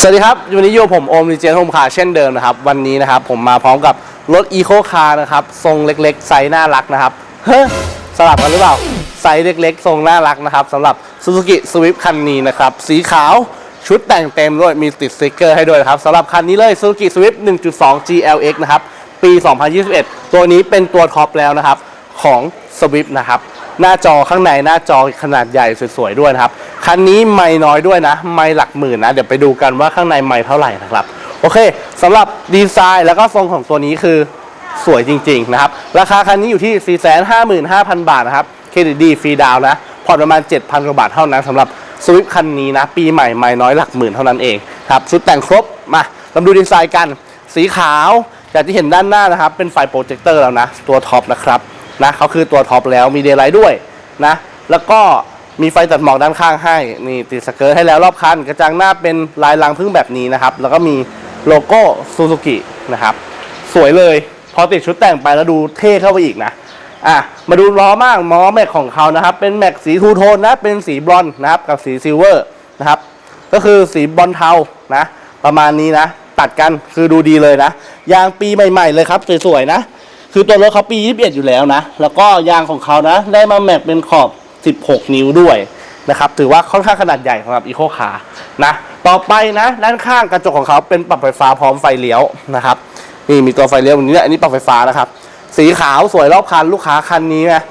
สวัสดีครับ วันนี้อยู่ผมโอมรีเจนโฮมคาร์เช่นเดิมนะครับ วันนี้นะครับผมมาพร้อมกับรถอีโคคาร์นะครับ ทรงเล็กๆ ไซส์น่ารักนะครับ เฮ้สลับกันหรือเปล่า ไซส์เล็กๆ ทรงน่ารักนะครับสำหรับ Suzuki Swift คันนี้นะครับ สีขาวชุดแต่งเต็มด้วยมีติดสติกเกอร์ให้ด้วยครับสำหรับคันนี้เลย Suzuki Swift 1.2 GLX นะครับ ปี 2021 ตัวนี้เป็นตัวท็อปแล้วนะครับ ของ Swift นะครับ หน้าจอข้างในหน้าจอขนาดใหญ่สวยๆด้วยนะครับ คันนี้ไม่น้อยด้วยนะ ไม่หลักหมื่นนะ เดี๋ยวไปดูกันว่าข้างในไม่เท่าไหร่นะครับ โอเคสำหรับดีไซน์แล้วก็ทรงของตัวนี้คือสวยจริงๆนะครับ ราคาคันนี้อยู่ที่ 455,000 บาทนะครับเครดิตดีฟรีดาวนะผ่อนประมาณ 7,000กว่าบาทเท่านั้นสำหรับสวิฟคันนี้นะ ปีใหม่ไม่น้อยหลักหมื่นเท่านั้นเองครับชุดแต่งครบมาเราดูดีไซน์กัน สีขาวอย่างที่เห็นด้านหน้านะครับ เป็นไฟโปรเจคเตอร์แล้วนะ ตัวท็อปนะครับ นะเขาคือตัวท็อปแล้วมีเดย์ไลท์ด้วยนะ แล้วก็มีไฟตัดหมอกด้านข้างให้นี่ติดสเกิร์ตให้แล้วรอบคันกระจังหน้าเป็นลายลังพึ่งแบบนี้นะครับ แล้วก็มีโลโก้ซูซูกินะครับ สวยเลยพอติดชุดแต่งไปแล้วดูเท่เข้าไปอีกนะอะมาดูล้อมากล้อแม็กของเขานะครับ เป็นแม็กสีทูโทนนะเป็นสีบรอนนะครับ กับสีซิลเวอร์นะครับ ก็คือสีบอลเทานะ ประมาณนี้นะ ตัดกันคือดูดีเลยนะยางปีใหม่ ๆ เลยครับสวยๆนะ คือตัวรถเขาปี 21 อยู่แล้วนะ แล้วก็ยางของเขานะ ได้มาแม็กเป็นขอบ 16 นิ้วด้วยนะครับ ถือว่าค่อนข้างขนาดใหญ่สำหรับอีโคคาร์นะ ต่อไปนะ ด้านข้างกระจกของเขาเป็นปรับไฟฟ้าพร้อมไฟเลี้ยวนะครับ นี่มีตัวไฟเลี้ยวอย่างนี้นะอันนี้ปรับไฟฟ้านะครับ สีขาวสวยรอบคันลูกค้าคันนี้นะ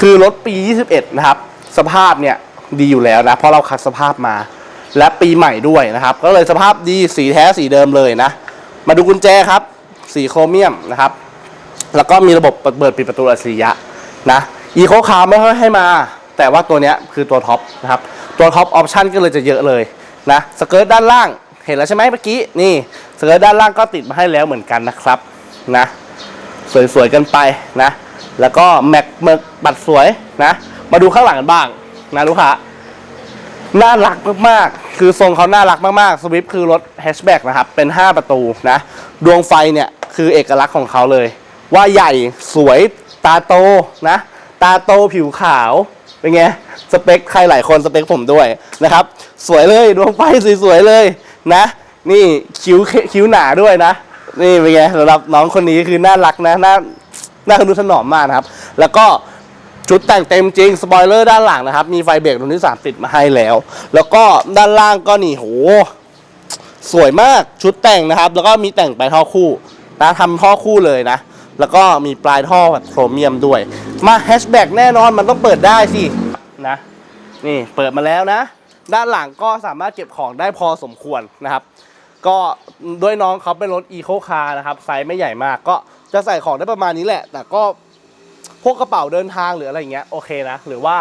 คือรถปี 21 นะครับ สภาพเนี่ยดีอยู่แล้วนะ เพราะเราคัดสภาพมา และปีใหม่ด้วยนะครับ ก็เลยสภาพดีสีแท้สีเดิมเลยนะ มาดูกุญแจครับ สีโครเมียมนะครับ แล้วก็มีระบบเปิดปิดประตูอัจฉริยะนะอีโคคาร์ไม่ค่อยให้มา แต่ว่าตัวนี้คือตัวท็อปนะครับ ตัวท็อปออปชันก็เลยจะเยอะเลยนะสเกิร์ตด้านล่างเห็นแล้วใช่ไหมเมื่อกี้นี่สเกิร์ตด้านล่างก็ติดมาให้แล้วเหมือนกันนะครับนะสวยๆกันไปนะ แล้วก็แม็กเมกบัดสวยนะ มาดูข้างหลังกันบ้างนะลูกค้าน่ารักมากๆ คือทรงเขาน่ารักมากๆสวิฟคือรถแฮชแบ็กนะครับ เป็น 5 ประตูนะ ดวงไฟเนี่ย คือเอกลักษณ์ของเขาเลย ว่าใหญ่สวยตาโตนะ ตาโตผิวขาว เป็นไง สเปคใครหลายคนสเปคผมด้วยนะครับ สวยเลยดวงไฟสวยๆเลยนะ นี่คิ้วคิ้วหนาด้วยนะ นี่เป็นไงสำหรับน้องคนนี้คือน่ารักนะน่าน่าคนุถนอมมากนะครับ แล้วก็ชุดแต่งเต็มจริง สปอยเลอร์ด้านหลังนะครับ มีไฟเบรกรุ่นที่3ติดมาให้แล้ว แล้วก็ด้านล่างก็นี่โห สวยมากชุดแต่งนะครับ แล้วก็มีแต่งไปท่อคู่นะทำท่อคู่เลยนะ แล้วก็มีปลายท่อแบบโครเมียมด้วย มาแฮชแบ็กแน่นอนมันต้องเปิดได้สินะนี่เปิดมาแล้วนะ ด้านหลังก็สามารถเก็บของได้พอสมควรนะครับ ก็ด้วยน้องเขาเป็นรถอีโคคาร์นะครับไซส์ไม่ใหญ่มากก็จะใส่ของได้ประมาณนี้แหละ แต่ก็พวกกระเป๋าเดินทางหรืออะไรเงี้ยโอเคนะ หรือว่า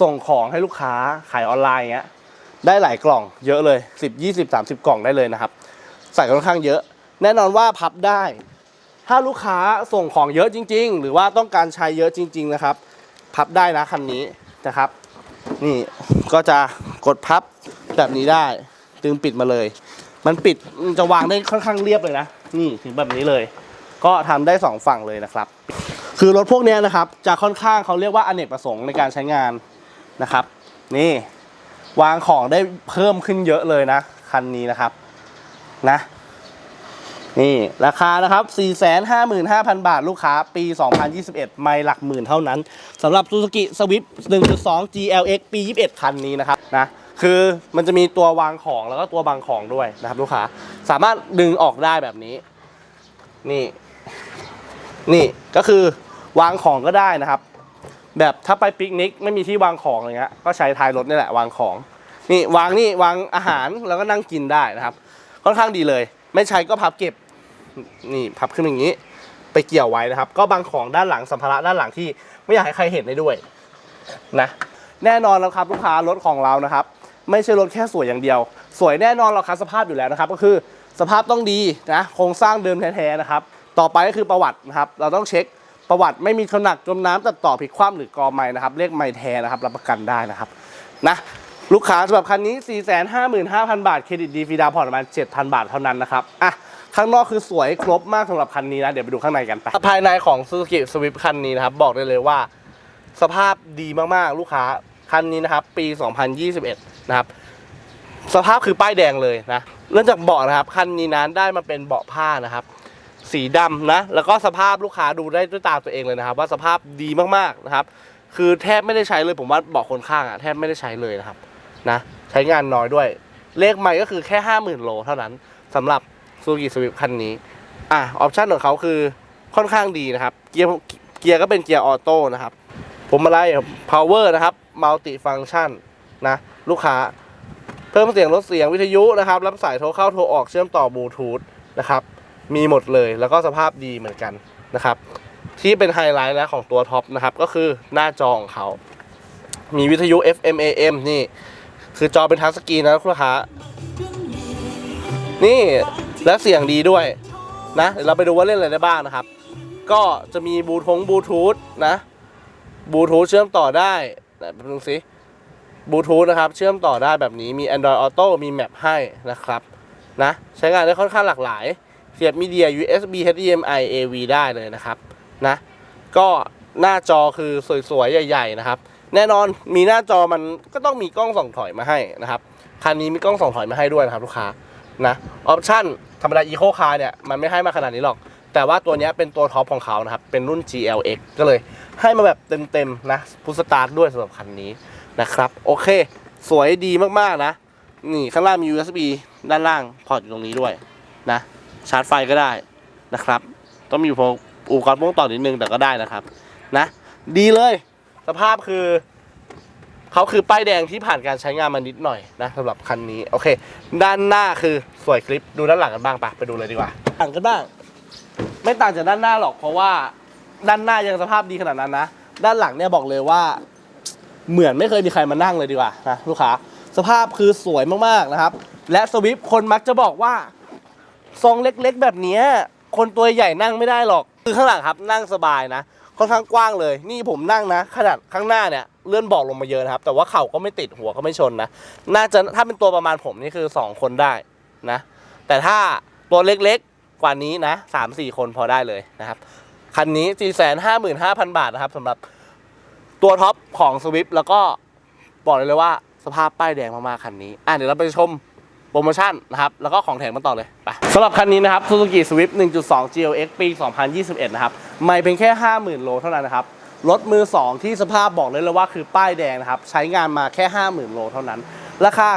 ส่งของให้ลูกค้าขายออนไลน์เงี้ยได้หลายกล่องเยอะเลย 10 20 30 กล่องได้เลยนะครับ ใส่ค่อนข้างเยอะ แน่นอนว่าพับได้ ถ้าลูกค้าส่งของเยอะจริง ๆ หรือว่าต้องการใช้เยอะจริง ๆ นะครับ พับได้นะคันนี้นะครับ นี่ก็จะกดพับแบบนี้ได้ตึงปิดมาเลย มันปิดจะวางได้ค่อนข้างเรียบเลยนะ นี่ถึงแบบนี้เลย ก็ทำได้สองฝั่งเลยนะครับ คือรถพวกนี้นะครับ จะค่อนข้างเขาเรียกว่าอเนกประสงค์ในการใช้งานนะครับ นี่วางของได้เพิ่มขึ้นเยอะเลยนะ คันนี้นะครับนะ นี่ราคานะครับ 455,000 บาทลูกค้าปี 2021 ไม่หลักหมื่นเท่านั้นสำหรับ Suzuki Swift 1.2 GLX ปี 21 คันนี้นะครับนะคือมันจะมีตัววางของแล้วก็ตัวบังของด้วยนะครับลูกค้า สามารถดึงออกได้แบบนี้ นี่ นี่ก็คือวางของก็ได้นะครับ แบบถ้าไปปิกนิกไม่มีที่วางของอะไรเงี้ยก็ใช้ท้ายรถนี่แหละวางของ นี่วางนี่วางอาหารแล้วก็นั่งกินได้นะครับ ค่อนข้างดีเลย ไม่ใช้ก็พับเก็บ นี่พับขึ้นอย่างนี้ ไปเกี่ยวไว้นะครับ ก็บางของด้านหลังสัมภาระด้านหลังที่ไม่อยากให้ใครเห็นได้ด้วยนะแน่นอนแล้วครับลูกค้ารถของเรานะครับ ไม่ใช่รถแค่สวยอย่างเดียว สวยแน่นอนเราคัดสภาพอยู่แล้วนะครับ ก็คือสภาพต้องดีนะโครงสร้างเดิมแท้ๆนะครับ ต่อไปก็คือประวัตินะครับ เราต้องเช็คประวัติไม่มีชนหนักจมน้ำตัดต่อผิดคว่ำหรือกอไม้นะครับเลขไม้แท้นะครับรับประกันได้นะครับนะลูกค้าสำหรับคันนี้ 455,000 บาท เครดิตดีฟีดาวผ่อนประมาณ 7,000 บาทเท่านั้นนะครับอะ ข้างนอกคือสวยครบมากสำหรับคันนี้นะ เดี๋ยวไปดูข้างในกันไป ภายในของ Suzuki Swift คันนี้นะครับ บอกได้เลยว่า สภาพดีมากๆ ลูกค้า คันนี้นะครับ ปี 2021 นะครับ สภาพคือป้ายแดงเลยนะ เริ่มจากเบาะนะครับ คันนี้นั้นได้มาเป็นเบาะผ้านะครับ สีดำนะ แล้วก็สภาพลูกค้าดูได้ด้วยตาตัวเองเลยนะครับ ว่าสภาพดีมากๆนะครับ คือแทบไม่ได้ใช้เลยผมว่าเบาะคนข้างอะแทบไม่ได้ใช้เลยนะครับนะ ใช้งานน้อยด้วย เลขใหม่ก็คือแค่ห้าหมื่นโลเท่านั้นสำหรับ ซูกิสวิฟคันนี้อะออปชั่นของเขาคือค่อนข้างดีนะครับ เกียร์เกียร์ก็เป็นเกียร์ออโต้นะครับ ผมอะไร power นะครับ multi function นะลูกค้า เพิ่มเสียงลดเสียงวิทยุนะครับรับสายโทรเข้าโทรออกเชื่อมต่อบลูทูธนะครับมีหมดเลยแล้วก็สภาพดีเหมือนกันนะครับที่เป็นไฮไลท์นะของตัวท็อปนะครับก็คือหน้าจอของเขามีวิทยุ FM AM นี่ คือจอเป็นทัชสกรีนนะลูกค้านี่ และเสียงดีด้วยนะเดี๋ยวเราไปดูว่าเล่นอะไรได้บ้างนะครับ ก็จะมีบลูทงบลูทูธนะบลูทูธเชื่อมต่อได้นแป๊บนึงสิบลูทูธนะครับ เชื่อมต่อได้แบบนี้มี Android Auto มีแมปให้นะครับนะใช้งานได้ค่อนข้างหลากหลาย เสียบมีเดีย USB HDMI AV ได้เลยนะครับนะก็หน้าจอคือสวยๆ ใหญ่ ๆ นะครับ แน่นอนมีหน้าจอมันก็ต้องมีกล้องส่องถอยมาให้นะครับคันนี้มีกล้องส่องถอยมาให้ด้วยนะครับลูกค้านะออปชั่น ธรรมดา Eco Car เนี่ยมันไม่ให้มาขนาดนี้หรอก แต่ว่าตัวนี้เป็นตัวท็อปของเขานะครับ เป็นรุ่น GLX ก็เลยให้มาแบบเต็มๆนะพุทสตาร์ทด้วยสำหรับคันนี้นะครับ โอเค สวยดีมากๆนะ นี่ข้างล่างมี USB ด้านล่างพอร์ตอยู่ตรงนี้ด้วยนะชาร์จไฟก็ได้นะครับ ต้องมีอุปกรณ์ป้องต่อนิดนึงแต่ก็ได้นะครับนะ ดีเลย สภาพคือ เขาคือป้ายแดงที่ผ่านการใช้งานมานิดหน่อยนะสำหรับคันนี้โอเค ด้านหน้าคือสวยคลิปดูด้านหลังกันบ้างปะไปดูเลยดีกว่าต่างกันบ้าง ไม่ต่างจากด้านหน้าหรอกเพราะว่าด้านหน้ายังสภาพดีขนาดนั้นนะ ด้านหลังเนี่ยบอกเลยว่า เหมือนไม่เคยมีใครมานั่งเลยดีกว่านะลูกค้าสภาพคือสวยมากๆนะครับ และสวิฟคนมักจะบอกว่าทรงเล็กๆ แบบนี้คนตัวใหญ่นั่งไม่ได้หรอก คือข้างหลังครับนั่งสบายนะค่อนข้างกว้างเลย นี่ผมนั่งนะ ขนาดข้างหน้าเนี่ย เลื่อนเบาะลงมาเยอะนะครับ แต่ว่าเข่าก็ไม่ติดหัวก็ไม่ชนนะ น่าจะถ้าเป็นตัวประมาณผมนี่คือ 2 คนได้นะ แต่ถ้าตัวเล็กๆกว่านี้นะสามสี่คนพอได้เลยนะครับ คันนี้ 4 5 5 0 0 0 บาทนะครับสำหรับตัวท็อปของสวิฟแล้วก็บอกเลยเลยว่าสภาพป้ายแดงมากๆคันนี้ อะเดี๋ยวเราไปชมโปรโมชั่นนะครับ แล้วก็ของแถมมาต่อเลย ไปสำหรับคันนี้นะครับ Suzuki Swift 1.2 GLX ปี 2021 นะครับ ไม่เพียงแค่ 50,000 โลเท่านั้นนะครับ รถมือ 2 ที่สภาพบอกเลยเลยว่าคือป้ายแดงนะครับ ใช้งานมาแค่ 50,000 โลเท่านั้น ราคา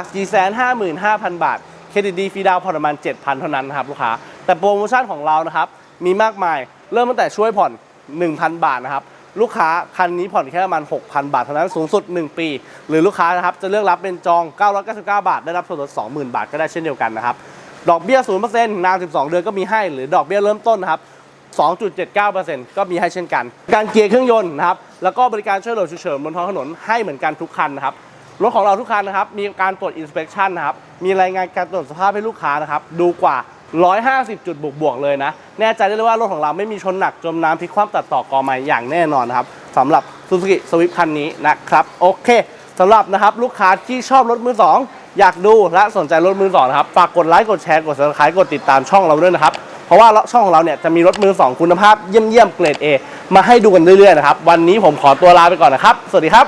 455,000 บาท เครดิตดีฟรีดาวผ่อนประมาณ 7,000 เท่านั้นนะครับลูกค้า แต่โปรโมชั่นของเรานะครับ มีมากมาย เริ่มตั้งแต่ช่วยผ่อน 1,000 บาทนะครับ ลูกค้าคันนี้ผ่อนแค่ประมาณ 6,000 บาทเท่านั้น สูงสุด 1 ปี หรือลูกค้านะครับจะเลือกรับเป็นจอง 999 บาท ได้รับส่วนลด 20,000 บาทก็ได้เช่นเดียวกันนะครับ ดอกเบี้ย 0%นาน 12 เดือนก็มีให้ หรือดอกเบี้ยเริ่มต้นนะครับ 2.79%ก็มีให้เช่นกัน การเกียร์เครื่องยนต์นะครับ แล้วก็บริการช่วยเหลือฉุกเฉินบนท้องถนนให้เหมือนกันทุกคันนะครับ รถของเราทุกคันนะครับ มีการตรวจ inspection นะครับ มีรายงานการตรวจสภาพให้ลูกค้านะครับ ดูกว่า 150 จุดบวกๆเลยนะ แน่ใจได้เลยว่ารถของเราไม่มีชนหนักจมน้ำพลิกคว่ำตัดต่อกอไม้อย่างแน่นอนนะครับสำหรับ Suzuki Swift คันนี้นะครับ โอเคสำหรับนะครับลูกค้าที่ชอบรถมือ2อยากดูและสนใจรถมือ2นะครับ ฝากกดไลค์ กดแชร์ กด subscribe กดติดตามช่องเราด้วยนะครับ เพราะว่าช่องของเราเนี่ยจะมีรถมือ 2 คุณภาพเยี่ยมๆเกรด A มาให้ดูกันเรื่อยๆนะครับ วันนี้ผมขอตัวลาไปก่อนนะครับ สวัสดีครับ